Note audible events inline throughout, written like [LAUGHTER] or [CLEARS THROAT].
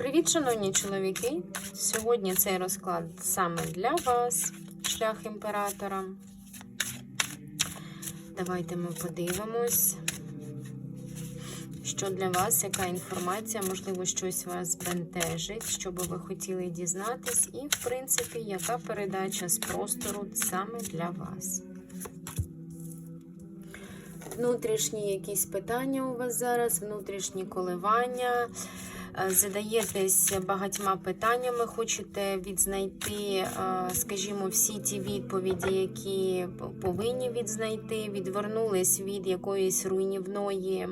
Привіт, шановні чоловіки! Сьогодні цей розклад саме для вас, шлях імператора. Давайте ми подивимось, що для вас, яка інформація, можливо, щось вас бентежить, що би ви хотіли дізнатись, і, в принципі, яка передача з простору саме для вас. Внутрішні якісь питання у вас зараз, внутрішні коливання. Е, Задаєтесь багатьма питаннями, хочете відзнайти, е, скажімо, всі ті відповіді, які повинні відзнайти, відвернулись від якоїсь руйнівної,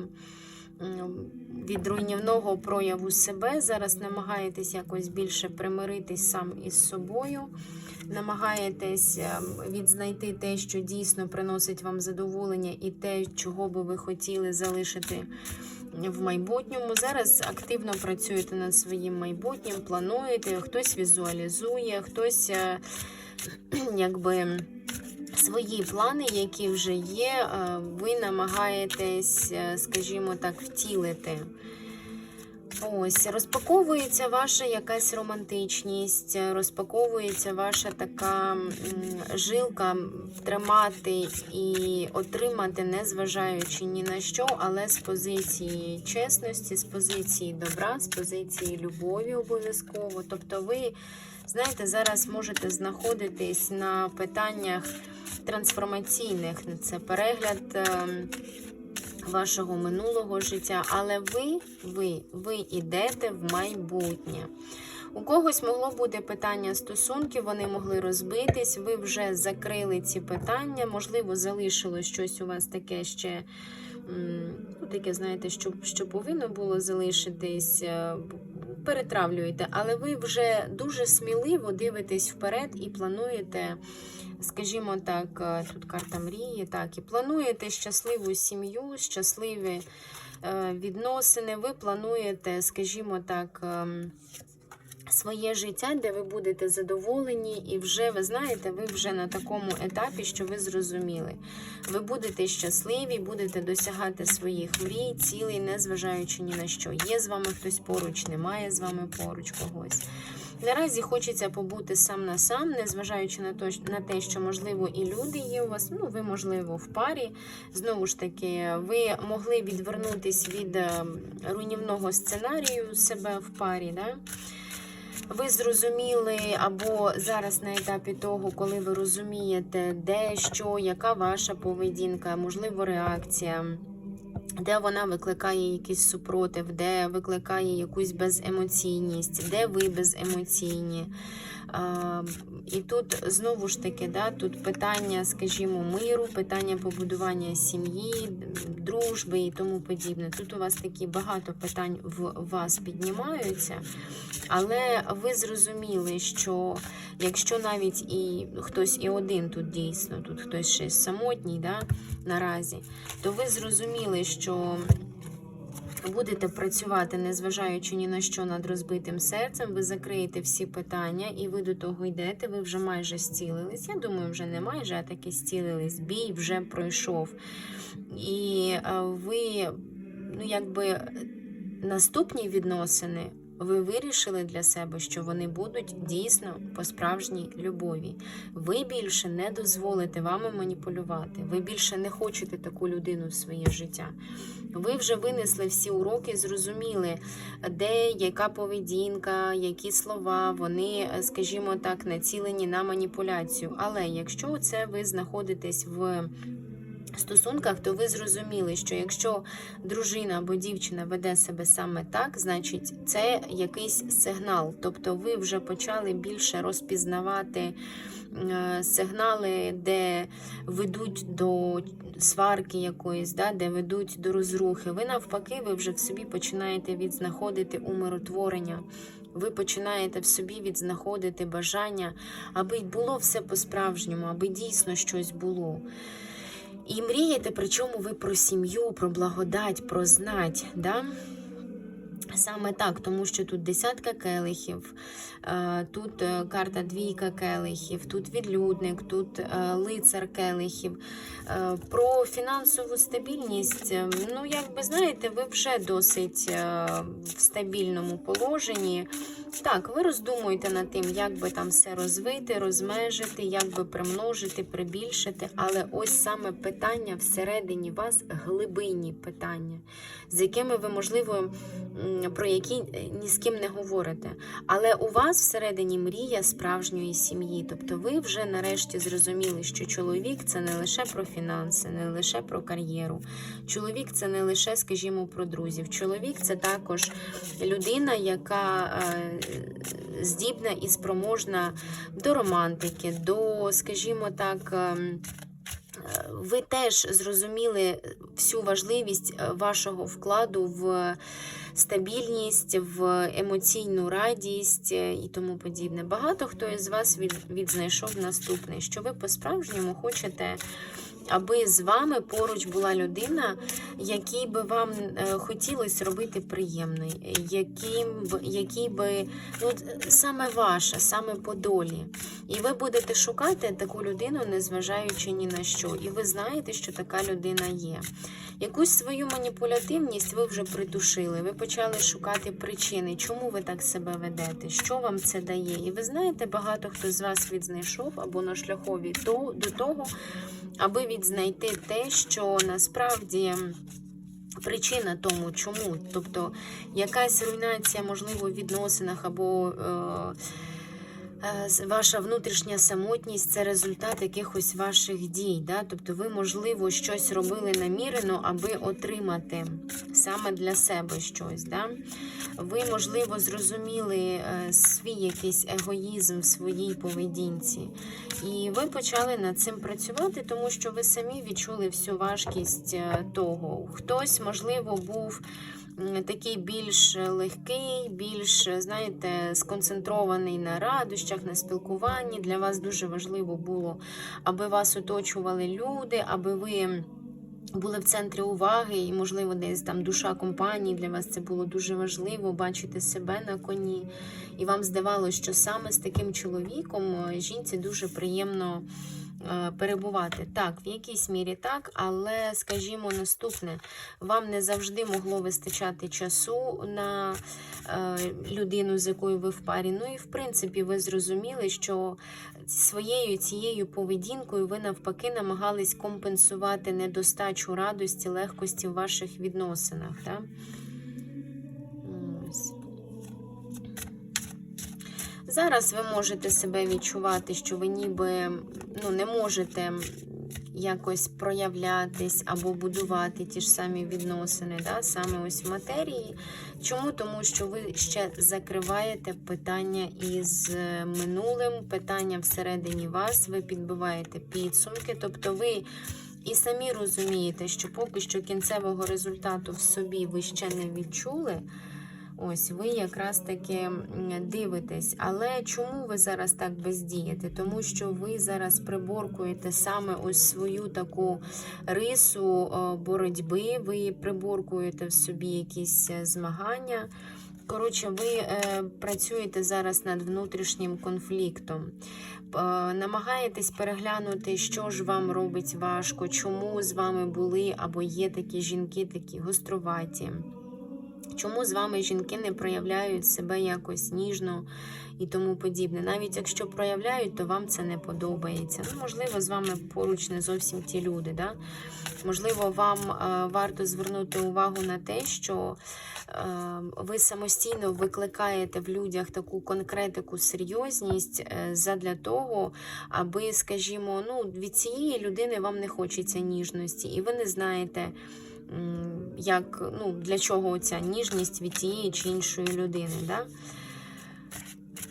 від руйнівного прояву себе. Зараз намагаєтесь якось більше примиритись сам із собою. Намагаєтесь ем, відзнайти те, що дійсно приносить вам задоволення, і те, чого би ви хотіли залишити в майбутньому. Зараз активно працюєте над своїм майбутнім, плануєте, хтось візуалізує, хтось е, [CLEARS THROAT] якби. Свої плани, які вже є, е, ви намагаєтесь, е, скажімо так, втілити. Ось, розпаковується ваша якась романтичність, розпаковується ваша така жилка тримати і отримати, незважаючи ні на що, але з позиції чесності, з позиції добра, з позиції любові обов'язково. Тобто, ви, знаєте, зараз можете знаходитись на питаннях трансформаційних. Це перегляд. Вашого минулого життя, але ви, ви, ви йдете в майбутнє. У когось могло бути питання стосунків, вони могли розбитись, ви вже закрили ці питання, можливо, залишилось щось у вас таке ще, таке, знаєте, що, що повинно було залишитись, е, перетравлюєте, але ви вже дуже сміливо дивитесь вперед і плануєте скажімо так, е, тут карта мрії, так, і плануєте щасливу сім'ю, щасливі е, відносини, ви плануєте, скажімо так, ем, своє життя, де ви будете задоволені, і вже ви знаєте, ви вже на такому етапі, що ви зрозуміли. Ви будете щасливі, будете досягати своїх мрій, цілей, незважаючи ні на що. Є з вами хтось поруч, немає з вами поруч когось. Наразі хочеться побути сам на сам, незважаючи на то, на те, що можливо і люди є у вас. Ну, ви, можливо, в парі. Знову ж таки, ви могли відвернутись від е, руйнівного сценарію себе в парі. Да? Ви зрозуміли, або зараз на етапі того, коли ви розумієте, де що, яка ваша поведінка, можливо, реакція. Де вона викликає якийсь супротив, де викликає якусь беземоційність, де ви беземоційні. І тут знову ж таки, да, тут питання, скажімо, миру, питання побудування сім'ї, дружби і тому подібне. Тут у вас такі багато питань в вас піднімаються, але ви зрозуміли, що якщо навіть і хтось і один тут дійсно, тут хтось ще самотній, да, наразі, то ви зрозуміли, що будете працювати, незважаючи ні на що над розбитим серцем, ви закриєте всі питання і ви до того йдете, ви вже майже зцілились. Я думаю, вже не майже, а таки зцілились. Бій вже пройшов. І е, ви, ну якби наступні відносини. Ви вирішили для себе, що вони будуть дійсно по справжній любові. Ви більше не дозволите вами маніпулювати. Ви більше не хочете таку людину в своє життя. Ви вже винесли всі уроки, зрозуміли, де яка поведінка, які слова, вони, скажімо так, націлені на маніпуляцію. Але якщо це ви знаходитесь в стосунках, то ви зрозуміли, що якщо дружина або дівчина веде себе саме так, значить це якийсь сигнал. Тобто ви вже почали більше розпізнавати е, сигнали, де ведуть до сварки якоїсь, да, де ведуть до розрухи. Ви навпаки, ви вже в собі починаєте відзнаходити умиротворення. Ви починаєте в собі відзнаходити бажання, аби було все по-справжньому, аби дійсно щось було. І мрієте, причому ви про сім'ю, про благодать, про знать. Да? Саме так, тому що тут десятка келихів, е, тут е, карта двійка келихів, тут відлюдник, тут е, лицар келихів. Про фінансову стабільність, е, ну, як би знаєте, ви вже досить в стабільному положенні. Так, ви роздумуєте над тим, як би там все розвити, розмежити, як би примножити, прибільшити, але ось саме питання всередині вас глибинні питання, з якими ви, можливо, про які е, ні з ким не говорите. Але у вас всередині мрія справжньої сім'ї. Тобто ви вже нарешті зрозуміли, що чоловік це не лише про фінанси, не лише про кар'єру. Чоловік це не лише, скажімо, про друзів. Чоловік це також людина, яка е, здібна і спроможна до романтики, до, скажімо так. ем, Ви теж зрозуміли всю важливість е, вашого вкладу в стабільність, в емоційну радість е, і тому подібне. Багато хто із вас від, відзнайшов наступне, що ви по-справжньому хочете. Аби з вами поруч була людина, якій би вам е, хотілося робити приємний, яким б, який би ну, саме ваша, саме по долі. І ви будете шукати таку людину, незважаючи ні на що. І ви знаєте, що така людина є. Якусь свою маніпулятивність ви вже притушили. Ви почали шукати причини, чому ви так себе ведете, що вам це дає. І ви знаєте, багато хто з вас відзнайшов або на шляхові до того, аби відзнайти те, що насправді. Причина тому, чому, тобто якась руйнація, можливо, в відносинах або е, ваша внутрішня самотність це результат якихось ваших дій. Да? Тобто ви, можливо, щось робили намірено, аби отримати саме для себе щось. Да? Ви, можливо, зрозуміли е, свій якийсь егоїзм в своїй поведінці. І ви почали над цим працювати, тому що ви самі відчули всю важкість е, того. Хтось, можливо, був такий більш легкий, більш, знаєте, сконцентрований на радощах, на спілкуванні. Для вас дуже важливо було, аби вас оточували люди, аби ви. Були в центрі уваги, і, можливо, десь там душа компанії для вас це було дуже важливо бачити себе на коні. І вам здавалося, що саме з таким чоловіком е, жінці дуже приємно перебувати. Так, в якійсь мірі так, але скажімо наступне, вам не завжди могло вистачати часу на е, людину, з якою ви в парі. Ну і в принципі, ви зрозуміли, що своєю цією поведінкою ви навпаки намагались компенсувати недостачу радості, легкості в ваших відносинах. Да? Зараз ви можете себе відчувати, що ви ніби ну, не можете якось проявлятись або будувати ті ж самі відносини, да? саме ось в матерії. Чому? Тому що ви ще закриваєте питання із е, минулим, питання всередині вас, ви підбиваєте підсумки, тобто ви. І самі розумієте, що поки що кінцевого результату в собі ви ще не відчули. Ось ви якраз таки дивитесь. Але чому ви зараз так бездієте? Тому що ви зараз приборкуєте саме ось свою таку рису е, боротьби, ви приборкуєте в собі якісь е, змагання. Коротше, ви е, працюєте зараз над внутрішнім конфліктом. Е, намагаєтесь переглянути, що ж вам робить важко, чому з вами були або є такі жінки, такі гоструваті. Чому з вами жінки не проявляють себе якось ніжно і тому подібне? Навіть якщо проявляють, то вам це не подобається. Ну, можливо, з вами поруч не зовсім ті люди. Да? Можливо, вам е, варто звернути увагу на те, що е, ви самостійно викликаєте в людях таку конкретику, серйозність е, задля того, аби, скажімо, ну, від цієї людини вам не хочеться ніжності, і ви не знаєте. Як, ну, для чого ця ніжність від тієї чи іншої людини. Да?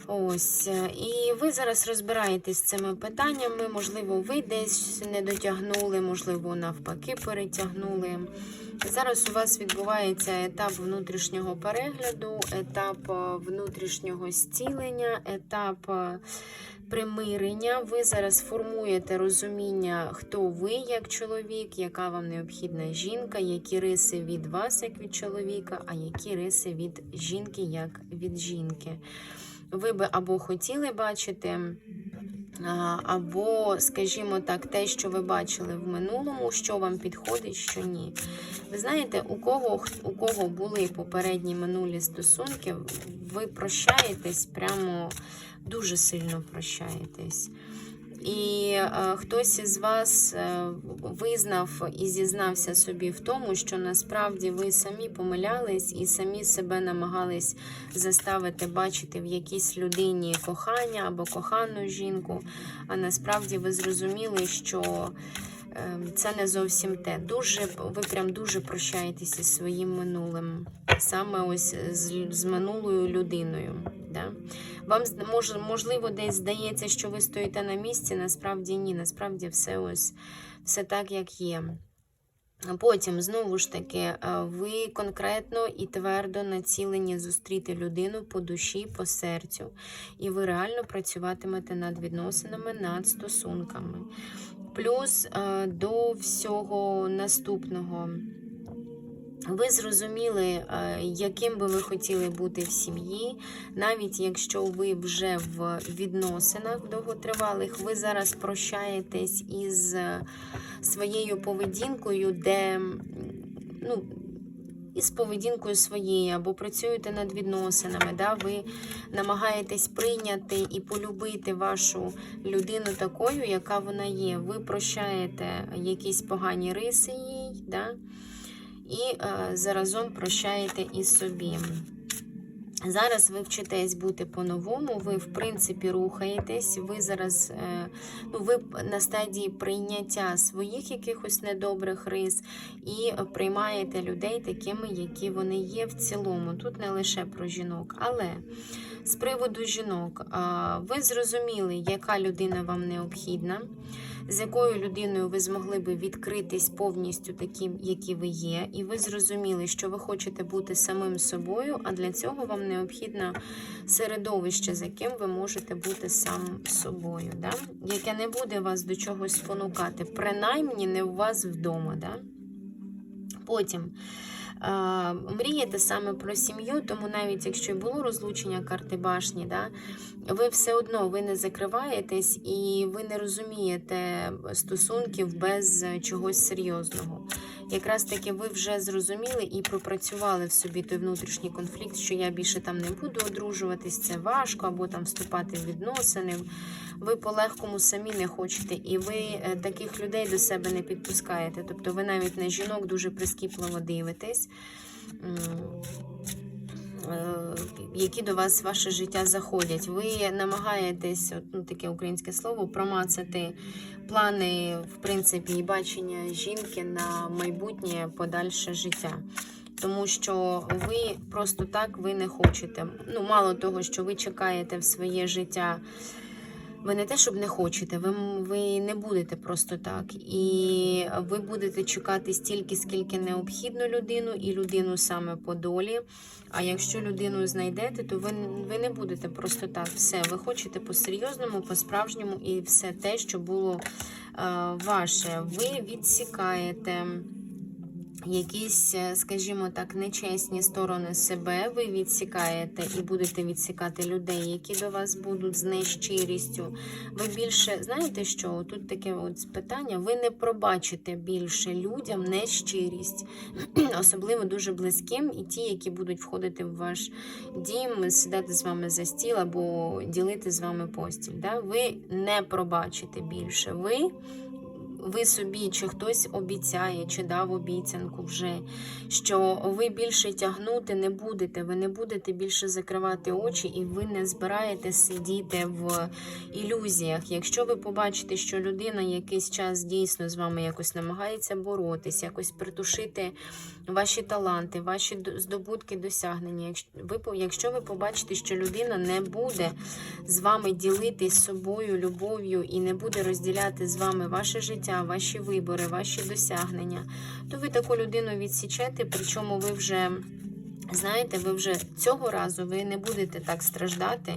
Ось, е, і ви зараз розбираєтесь з цими питаннями. Можливо, ви десь не дотягнули, можливо, навпаки, перетягнули. Зараз у вас відбувається етап внутрішнього перегляду, етап е, внутрішнього зцілення, етап е, примирення. Ви зараз формуєте розуміння, хто ви як чоловік, яка вам необхідна жінка, які риси від вас як від чоловіка, а які риси від жінки як від жінки. Ви би або хотіли бачити. Або, скажімо так, те, що ви бачили в минулому, що вам підходить, що ні. Ви знаєте, у кого у кого були попередні минулі стосунки, ви прощаєтесь прямо дуже сильно прощаєтесь. І е, хтось із вас е, визнав і зізнався собі в тому, що насправді ви самі помилялись і самі себе намагались заставити бачити в якійсь людині кохання або кохану жінку. А насправді ви зрозуміли, що е, це не зовсім те. Дуже ви прям дуже прощаєтеся зі своїм минулим, саме ось з, з минулою людиною. Да? Вам мож, можливо десь здається, що ви стоїте на місці, насправді ні, насправді все ось все так, як є. Потім, знову ж таки, е, ви конкретно і твердо націлені зустріти людину по душі, по серцю, і ви реально працюватимете над відносинами, над стосунками. Плюс е, до всього наступного. Ви зрозуміли, е, яким би ви хотіли бути в сім'ї, навіть якщо ви вже в відносинах довготривалих, ви зараз прощаєтесь із своєю поведінкою, де ну, із поведінкою своєю, або працюєте над відносинами, да? ви намагаєтесь прийняти і полюбити вашу людину такою, яка вона є. Ви прощаєте якісь погані риси їй. Да? І е, заразом прощаєте із собі. Зараз ви вчитесь бути по-новому, ви, в принципі, рухаєтесь, ви зараз е, ну, ви на стадії прийняття своїх якихось недобрих рис і приймаєте людей такими, які вони є в цілому. Тут не лише про жінок. Але з приводу жінок, ви зрозуміли, яка людина вам необхідна з якою людиною ви змогли би відкритись повністю таким, які ви є, і ви зрозуміли, що ви хочете бути самим собою, а для цього вам необхідне середовище, з яким ви можете бути сам собою, да? яке не буде вас до чогось спонукати, принаймні не у вас вдома. Да? Потім. Мрієте саме про сім'ю, тому навіть якщо було розлучення карти башні, да, ви все одно ви не закриваєтесь і ви не розумієте стосунків без чогось серйозного. Якраз таки ви вже зрозуміли і пропрацювали в собі той внутрішній конфлікт, що я більше там не буду одружуватись, це важко, або там вступати в відносини. Ви по-легкому самі не хочете, і ви е, таких людей до себе не підпускаєте. Тобто ви навіть на жінок дуже прискіпливо дивитесь. Е, які до вас ваше життя заходять. Ви намагаєтесь, ну таке українське слово, промацати плани, в принципі, і бачення жінки на майбутнє подальше життя. Тому що ви просто так ви не хочете. Ну, мало того, що ви чекаєте в своє життя. Ви не те, щоб не хочете, ви ви не будете просто так. І ви будете чекати стільки, скільки необхідно людину, і людину саме по долі. А якщо людину знайдете, то ви ви не будете просто так. Все, ви хочете по-серйозному, по-справжньому, і все те, що було е, ваше, ви відсікаєте якісь, е, скажімо так, нечесні сторони себе ви відсікаєте і будете відсікати людей, які до вас будуть з нещирістю. Ви більше, знаєте що? Тут таке от питання: ви не пробачите більше людям нещирість, [CLEARS THROAT] особливо дуже близьким, і ті, які будуть входити в ваш дім, сідати з вами за стіл або ділити з вами постіль. Да? Ви не пробачите більше. Ви ви собі, чи хтось обіцяє, чи дав обіцянку вже, що ви більше тягнути не будете, ви не будете більше закривати очі, і ви не збираєте сидіти в ілюзіях. Якщо ви побачите, що людина якийсь час дійсно з вами якось намагається боротись, якось притушити ваші таланти, ваші здобутки, досягнення. Якщо ви побачите, що людина не буде з вами ділитись собою, любов'ю і не буде розділяти з вами ваше життя життя, ваші вибори, ваші досягнення, то ви таку людину відсічете, причому ви вже. Знаєте, ви вже цього разу ви не будете так страждати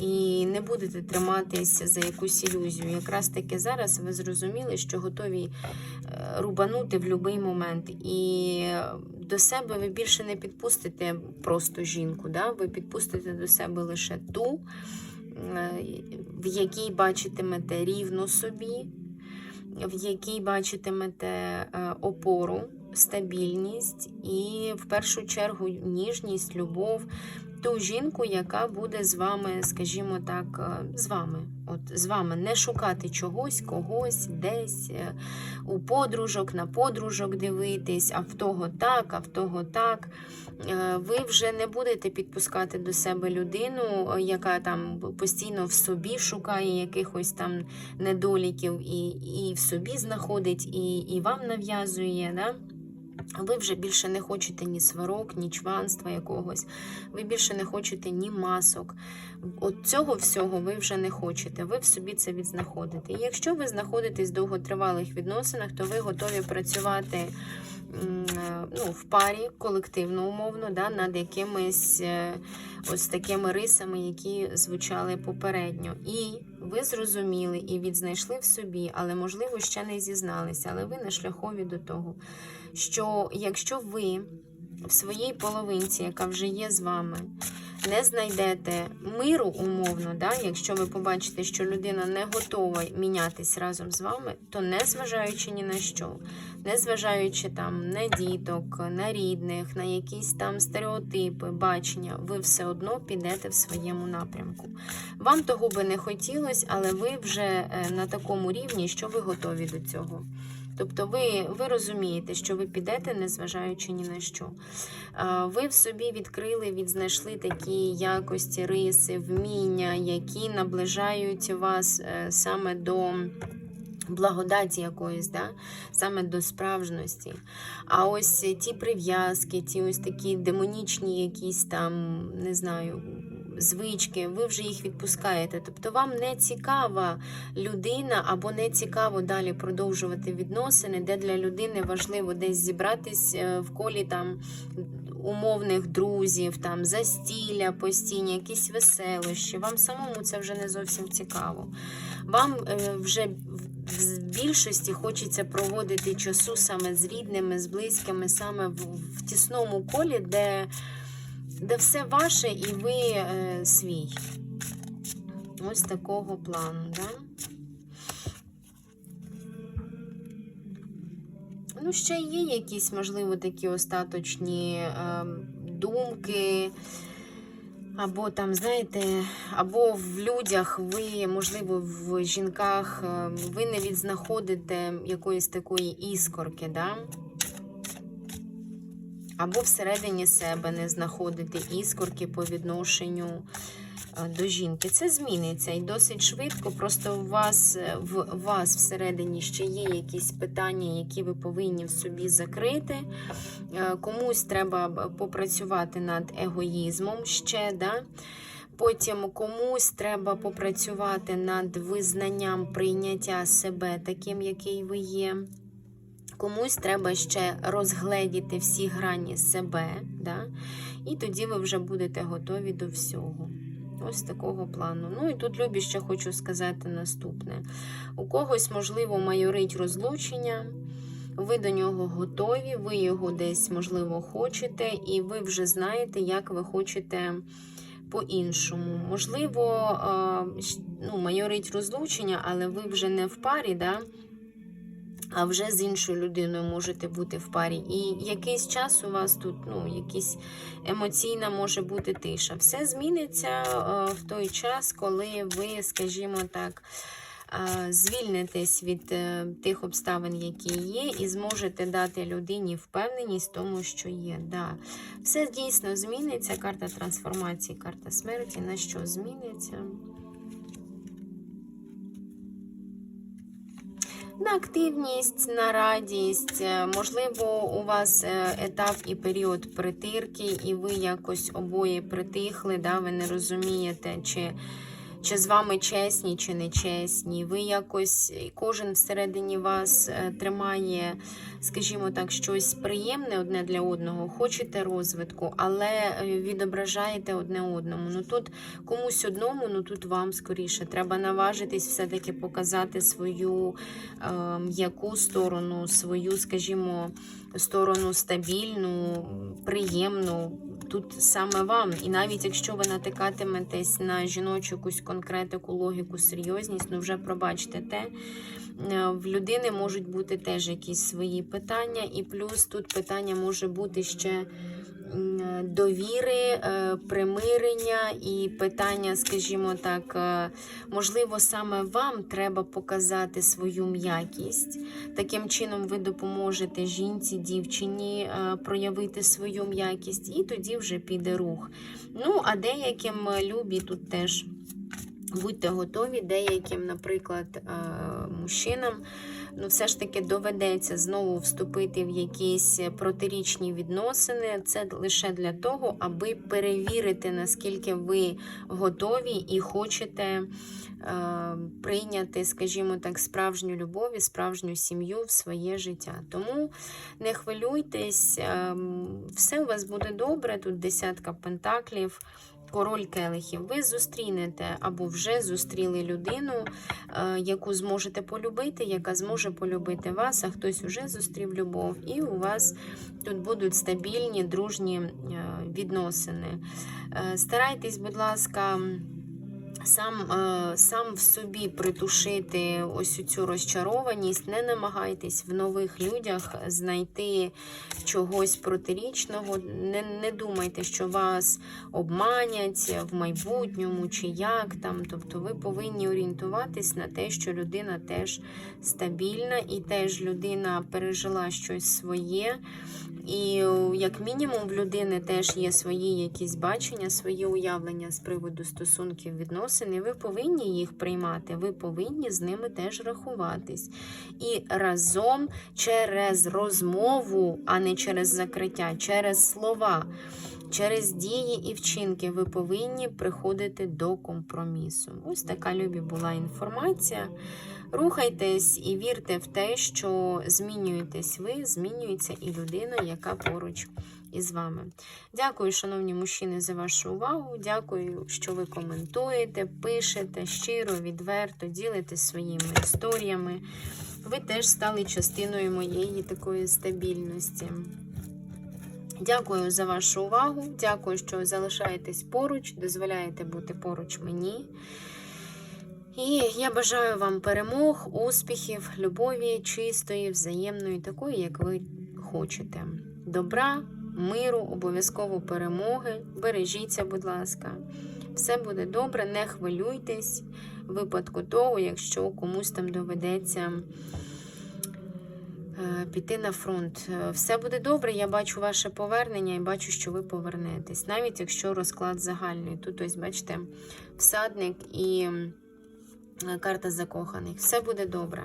і не будете триматися за якусь ілюзію. Якраз таки зараз ви зрозуміли, що готові е, рубанути в будь-який момент. І до себе ви більше не підпустите просто жінку. Да? Ви підпустите до себе лише ту, е, в якій бачитимете рівно собі, в якій бачитимете е, опору стабільність і в першу чергу ніжність, любов, ту жінку, яка буде з вами, скажімо так, е, з вами. От з вами не шукати чогось, когось, десь е, у подружок, на подружок дивитись, а в того так, а в того так. Е, Ви вже не будете підпускати до себе людину, яка там постійно в собі шукає якихось там недоліків і і в собі знаходить, і і вам нав'язує. Да? Ви вже більше не хочете ні сварок, ні чванства якогось. Ви більше не хочете ні масок. От цього всього ви вже не хочете. Ви в собі це відзнаходите. І якщо ви знаходитесь в довготривалих відносинах, то ви готові працювати ну, в парі, колективно, умовно, да, над якимись е, ось такими рисами, які звучали попередньо. І ви зрозуміли і відзнайшли в собі, але, можливо, ще не зізналися, але ви на шляхові до того, що якщо ви в своїй половинці, яка вже є з вами, не знайдете миру умовно, да, якщо ви побачите, що людина не готова мінятись разом з вами, то не зважаючи ні на що, не зважаючи там на діток, на рідних, на якісь там стереотипи, бачення, ви все одно підете в своєму напрямку. Вам того би не хотілося, але ви вже е, на такому рівні, що ви готові до цього. Тобто ви ви розумієте, що ви підете, незважаючи ні на що. Ви в собі відкрили, відзнайшли такі якості, риси, вміння, які наближають вас е, саме до. Благодаті якоїсь, да? саме до справжності. А ось ті прив'язки, ті ось такі демонічні, якісь там, не знаю, звички, ви вже їх відпускаєте. Тобто вам не цікава людина або не цікаво далі продовжувати відносини, де для людини важливо десь зібратись е, в колі там. Умовних друзів, там застілля постійні, якісь веселощі. Вам самому це вже не зовсім цікаво. Вам е, вже в більшості хочеться проводити часу саме з рідними, з близькими, саме в, в тісному колі, де де все ваше і ви е, свій. Ось такого плану, да? Ну, ще є якісь, можливо, такі остаточні е, думки. Або там, знаєте, або в людях ви, можливо, в жінках е, ви не відзнаходите якоїсь такої іскорки, да? Або всередині себе не знаходити іскорки по відношенню е, до жінки. Це зміниться і досить швидко. Просто у вас е, в вас всередині ще є якісь питання, які ви повинні в собі закрити. Е, комусь треба попрацювати над егоїзмом ще. да? Потім комусь треба попрацювати над визнанням прийняття себе таким, який ви є. Комусь треба ще розгледіти всі грані себе, да? і тоді ви вже будете готові до всього. Ось такого плану. Ну і тут, Любі, ще хочу сказати наступне: у когось, можливо, майорить розлучення, ви до нього готові, ви його десь, можливо, хочете, і ви вже знаєте, як ви хочете по-іншому. Можливо, ну, майорить розлучення, але ви вже не в парі. да? А вже з іншою людиною можете бути в парі. І якийсь час у вас тут ну, якісь емоційна може бути тиша. Все зміниться е, в той час, коли ви, скажімо так, е, звільнитесь від е, тих обставин, які є, і зможете дати людині впевненість в тому, що є. Да. Все дійсно зміниться. Карта трансформації, карта смерті. На що зміниться? На активність, на радість. Е, можливо, у вас е, етап і період притирки, і ви якось обоє притихли, да, ви не розумієте, чи чи з вами чесні, чи не чесні. Ви якось, кожен всередині вас е, тримає, скажімо так, щось приємне одне для одного, хочете розвитку, але е, відображаєте одне одному. Ну тут комусь одному, ну тут вам скоріше. Треба наважитись все-таки показати свою м'яку сторону, свою, скажімо, сторону стабільну, приємну. Тут саме вам. І навіть якщо ви натикатиметесь на жіночу якусь конкретику, логіку, серйозність, ну вже пробачте те. е, В людини можуть бути теж якісь свої питання, і плюс тут питання може бути ще довіри, е, примирення і питання, скажімо так, е, можливо, саме вам треба показати свою м'якість. Таким чином, ви допоможете жінці, дівчині е, проявити свою м'якість, і тоді вже піде рух. Ну, а деяким любі тут теж. Будьте готові, деяким, наприклад, мужчинам, ну, все ж таки доведеться знову вступити в якісь протирічні відносини. Це лише для того, аби перевірити, наскільки ви готові і хочете е, прийняти, скажімо так, справжню любов і справжню сім'ю в своє життя. Тому не хвилюйтесь, е, все у вас буде добре. Тут десятка пентаклів. Король келихів, ви зустрінете або вже зустріли людину, е, яку зможете полюбити, яка зможе полюбити вас, а хтось вже зустрів любов, і у вас тут будуть стабільні, дружні е, відносини. Е, Старайтесь, будь ласка. Сам, е, сам в собі притушити ось цю розчарованість, не намагайтесь в нових людях знайти чогось протирічного. Не, не думайте, що вас обманять в майбутньому чи як там. Тобто ви повинні орієнтуватись на те, що людина теж стабільна і теж людина пережила щось своє. І як мінімум в людини теж є свої якісь бачення, свої уявлення з приводу стосунків відносин, і ви повинні їх приймати, ви повинні з ними теж рахуватись. І разом через розмову, а не через закриття, через слова. Через дії і вчинки ви повинні приходити до компромісу. Ось така любі була інформація. Рухайтесь і вірте в те, що змінюєтесь ви, змінюється і людина, яка поруч із вами. Дякую, шановні мужчини, за вашу увагу. Дякую, що ви коментуєте, пишете щиро, відверто, ділитесь своїми історіями. Ви теж стали частиною моєї такої стабільності. Дякую за вашу увагу. Дякую, що залишаєтесь поруч, дозволяєте бути поруч мені. І я бажаю вам перемог, успіхів, любові, чистої, взаємної, такої, як ви хочете. Добра, миру, обов'язково перемоги. Бережіться, будь ласка. Все буде добре, не хвилюйтесь в випадку того, якщо комусь там доведеться е, піти на фронт. Е, Все буде добре. Я бачу ваше повернення і бачу, що ви повернетесь, навіть якщо розклад загальний. Тут ось, бачите, всадник і е, карта закоханих. Все буде добре.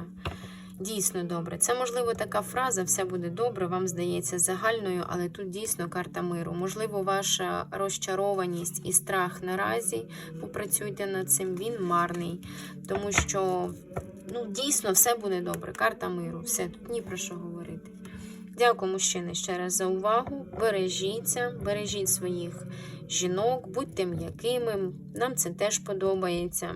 Дійсно добре. Це, можливо, така фраза все буде добре, вам здається загальною, але тут дійсно карта миру. Можливо, ваша розчарованість і страх наразі, попрацюйте над цим, він марний. Тому що ну, дійсно все буде добре. Карта миру, все, тут ні про що говорити. Дякую, мужчини, ще раз за увагу. Бережіться, бережіть своїх жінок, будьте м'якими. Нам це теж подобається.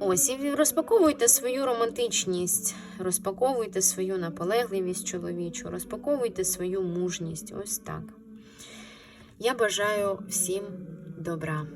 Ось, і розпаковуйте свою романтичність, розпаковуйте свою наполегливість чоловічу, розпаковуйте свою мужність. Ось так. Я бажаю всім добра.